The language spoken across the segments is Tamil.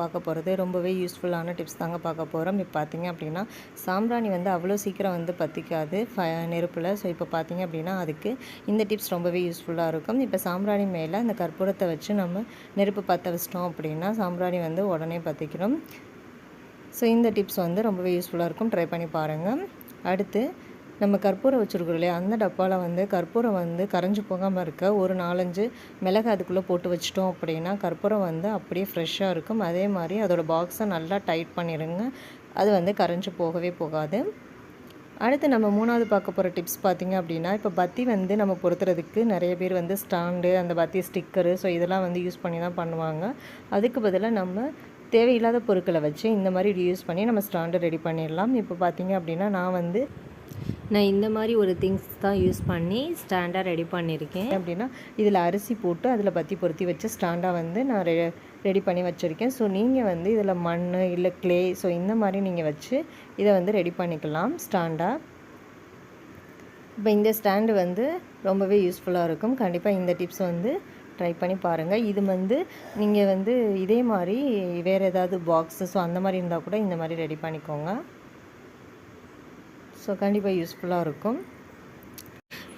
பார்க்க போகிறது ரொம்பவே யூஸ்ஃபுல்லான டிப்ஸ் தாங்க பார்க்க போகிறோம் இப்போ பார்த்தீங்க அப்படின்னா சாம்பிராணி வந்து அவ்வளோ சீக்கிரம் வந்து பற்றிக்காது ஃப நெருப்பில். ஸோ இப்போ பார்த்தீங்க அப்படின்னா அதுக்கு இந்த டிப்ஸ் ரொம்பவே யூஸ்ஃபுல்லாக இருக்கும். இப்போ சாம்பிராணி மேலே அந்த கற்பூரத்தை வச்சு நம்ம நெருப்பு பற்ற வச்சிட்டோம் அப்படின்னா சாம்பிராணி வந்து உடனே பற்றிக்கிறோம் ஸோ இந்த டிப்ஸ் வந்து ரொம்பவே யூஸ்ஃபுல்லாக இருக்கும். ட்ரை பண்ணி பாருங்கள் அடுத்து நம்ம கற்பூரம் வச்சுருக்கோம் இல்லையா? அந்த டப்பாவில் வந்து கற்பூரம் வந்து கரைஞ்சி போகாமல் இருக்க ஒரு நாலஞ்சு மிளகு அதுக்குள்ளே போட்டு வச்சிட்டோம் அப்படின்னா கற்பூரம் வந்து அப்படியே ஃப்ரெஷ்ஷாக இருக்கும். அதே மாதிரி அதோடய பாக்ஸை நல்லா டைட் பண்ணிடுங்க. அது வந்து கரைஞ்சி போகவே போகாது. அடுத்து நம்ம மூணாவது பார்க்க போகிற டிப்ஸ் பார்த்திங்க அப்படின்னா இப்போ பத்தி வந்து நம்ம பொறுத்துறதுக்கு நிறைய பேர் வந்து ஸ்டாண்டு அந்த பத்தி ஸ்டிக்கரு ஸோ இதெல்லாம் வந்து யூஸ் பண்ணி தான் பண்ணுவாங்க. அதுக்கு பதிலாக நம்ம தேவையில்லாத பொருட்களை வச்சு இந்த மாதிரி யூஸ் பண்ணி நம்ம ஸ்டாண்டு ரெடி பண்ணிடலாம். இப்போ பார்த்திங்க அப்படின்னா நான் வந்து நான் இந்த மாதிரி ஒரு திங்ஸ் தான் யூஸ் பண்ணி ஸ்டாண்டாக ரெடி பண்ணியிருக்கேன் அப்படின்னா இதில் அரிசி போட்டு அதில் பற்றி பொருத்தி வச்ச ஸ்டாண்டாக வந்து நான் ரெ ரெடி பண்ணி வச்சுருக்கேன். ஸோ நீங்கள் வந்து இதில் மண் இல்லை க்ளே ஸோ இந்த மாதிரி நீங்கள் வச்சு இதை வந்து ரெடி பண்ணிக்கலாம் ஸ்டாண்டாக இப்போ இந்த ஸ்டாண்டு வந்து ரொம்பவே யூஸ்ஃபுல்லாக இருக்கும். கண்டிப்பாக இந்த டிப்ஸ் வந்து ட்ரை பண்ணி பாருங்கள் இது வந்து நீங்கள் வந்து இதே மாதிரி வேறு ஏதாவது பாக்ஸு ஸோ அந்த மாதிரி இருந்தால் கூட இந்த மாதிரி ரெடி பண்ணிக்கோங்க. ஸோ கண்டிப்பாக யூஸ்ஃபுல்லாக இருக்கும்.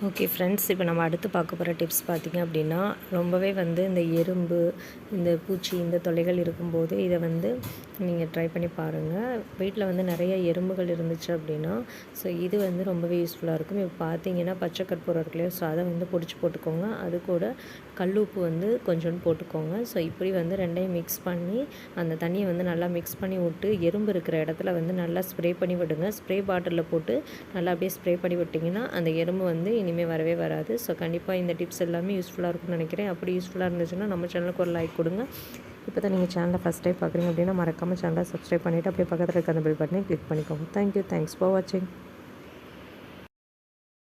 ஓகே ஃப்ரெண்ட்ஸ் இப்போ நம்ம அடுத்து பார்க்க போகிற டிப்ஸ் பார்த்திங்க அப்படின்னா ரொம்பவே வந்து இந்த எறும்பு இந்த பூச்சி இந்த தொலைகள் இருக்கும்போது இதை வந்து நீங்கள் ட்ரை பண்ணி பாருங்கள் வீட்டில் வந்து நிறைய எறும்புகள் இருந்துச்சு அப்படின்னா ஸோ இது வந்து ரொம்பவே யூஸ்ஃபுல்லாக இருக்கும். இப்போ பார்த்தீங்கன்னா பச்சை கற்பூரம் இருக்கு இல்லையா ஸோ அதை வந்து பிடிச்சி போட்டுக்கோங்க. அது கூட கல் உப்பு வந்து கொஞ்சோண்டு போட்டுக்கோங்க. ஸோ இப்படி வந்து ரெண்டையும் மிக்ஸ் பண்ணி அந்த தண்ணியை வந்து நல்லா மிக்ஸ் பண்ணி விட்டு எறும்பு இருக்கிற இடத்துல வந்து நல்லா ஸ்ப்ரே பண்ணி விடுங்க. ஸ்ப்ரே பாட்டிலில் போட்டு நல்லா அப்படியே ஸ்ப்ரே பண்ணி விட்டிங்கன்னா அந்த எறும்பு வந்து இனிமேல் வரவே வராது. ஸோ கண்டிப்பாக இந்த டிப்ஸ் எல்லாமே யூஸ்ஃபுல்லாக இருக்கும்னு நினைக்கிறேன். அப்படி யூஸ்ஃபுல்லாக இருந்துச்சுன்னா நம்ம சேனலுக்கு ஒரு லைக் கொடுங்க. இப்போ தான் நீங்கள் சேனலை ஃபஸ்ட் டைம் பார்க்குறீங்க அப்படின்னா மறக்காமல் சேனலை சப்ஸ்கிரைப் பண்ணிவிட்டு அப்படியே பக்கத்தில் இருக்க அந்த பில் பட்டனை கிளிக் பண்ணிக்கோங்க. தேங்க்யூ தேங்க்ஸ் ஃபார் வாட்சிங்